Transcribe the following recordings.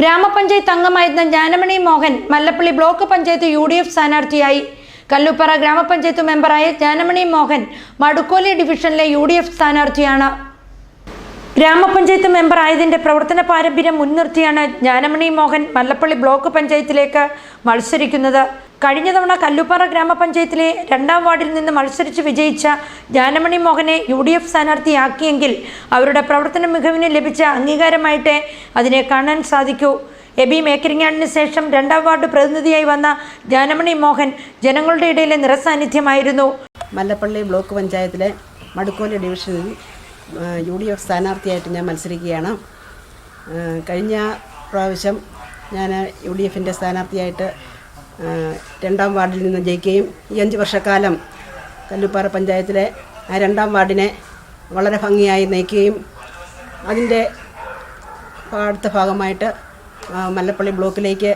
ഗ്രാമപഞ്ചായത്ത് അംഗമായിരുന്ന Gnanamani Mohan Mallappally block panchayat U D F സ്ഥാനാർത്ഥിയായി. കല്ലുപ്പറ ഗ്രാമപഞ്ചായത്ത് മെമ്പറായ ജ്ഞാനമണി മോഹൻ മടുക്കോലി ഡിവിഷനിലെ യു ഡി എഫ് സ്ഥാനാർത്ഥിയാണ്. ഗ്രാമപഞ്ചായത്ത് മെമ്പർ ആയതിന്റെ പ്രവർത്തന പാരമ്പര്യം മുൻനിർത്തിയാണ് ജ്ഞാനമണി മോഹൻ മല്ലപ്പള്ളി ബ്ലോക്ക് പഞ്ചായത്തിലേക്ക് മത്സരിക്കുന്നത്. കഴിഞ്ഞ തവണ കല്ലുപ്പാറ ഗ്രാമപഞ്ചായത്തിലെ രണ്ടാം വാർഡിൽ നിന്ന് മത്സരിച്ച് വിജയിച്ച ജ്ഞാനമണി മോഹനെ യു ഡി എഫ് സ്ഥാനാർത്ഥിയാക്കിയെങ്കിൽ അവരുടെ പ്രവർത്തന മികവിന് ലഭിച്ച അംഗീകാരമായിട്ടേ അതിനെ കാണാൻ സാധിക്കൂ. എബി മേക്കരിങ്ങാടിന് ശേഷം രണ്ടാം വാർഡ് പ്രതിനിധിയായി വന്ന ജ്ഞാനമണി മോഹൻ ജനങ്ങളുടെ ഇടയിലെ നിറസാന്നിധ്യമായിരുന്നു. മല്ലപ്പള്ളി ബ്ലോക്ക് പഞ്ചായത്തിലെ മടുക്കോല ഡിവിഷനിൽ യു ഡി എഫ് സ്ഥാനാർത്ഥിയായിട്ട് ഞാൻ മത്സരിക്കുകയാണ്. കഴിഞ്ഞ പ്രാവശ്യം ഞാൻ യു ഡി എഫിന്റെ സ്ഥാനാർത്ഥിയായിട്ട് രണ്ടാം വാർഡിൽ നിന്ന് ജയിക്കുകയും ഈ അഞ്ച് വർഷക്കാലം കല്ലുപ്പാറ പഞ്ചായത്തിലെ ആ രണ്ടാം വാർഡിനെ വളരെ ഭംഗിയായി നയിക്കുകയും അതിന്റെ അടുത്ത ഭാഗമായിട്ട് മല്ലപ്പള്ളി ബ്ലോക്കിലേക്ക്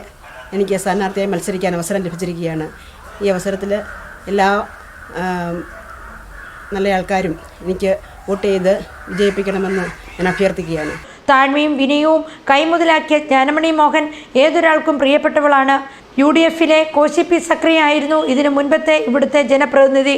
എനിക്ക് സ്ഥാനാർത്ഥിയായി മത്സരിക്കാൻ അവസരം ലഭിച്ചിരിക്കുകയാണ്. ഈ അവസരത്തിൽ എല്ലാ നല്ല ആൾക്കാരും എനിക്ക് വോട്ട് ചെയ്ത് വിജയിപ്പിക്കണമെന്ന് ഞാൻ അഭ്യർത്ഥിക്കുകയാണ്. താഴ്മയും വിനയവും കൈമുതലാക്കിയ ജ്ഞാനമണി മോഹൻ ഏതൊരാൾക്കും പ്രിയപ്പെട്ടവളാണ്. യു ഡി എഫിലെ കോശി പി ഇതിനു മുൻപത്തെ ഇവിടുത്തെ ജനപ്രതിനിധി.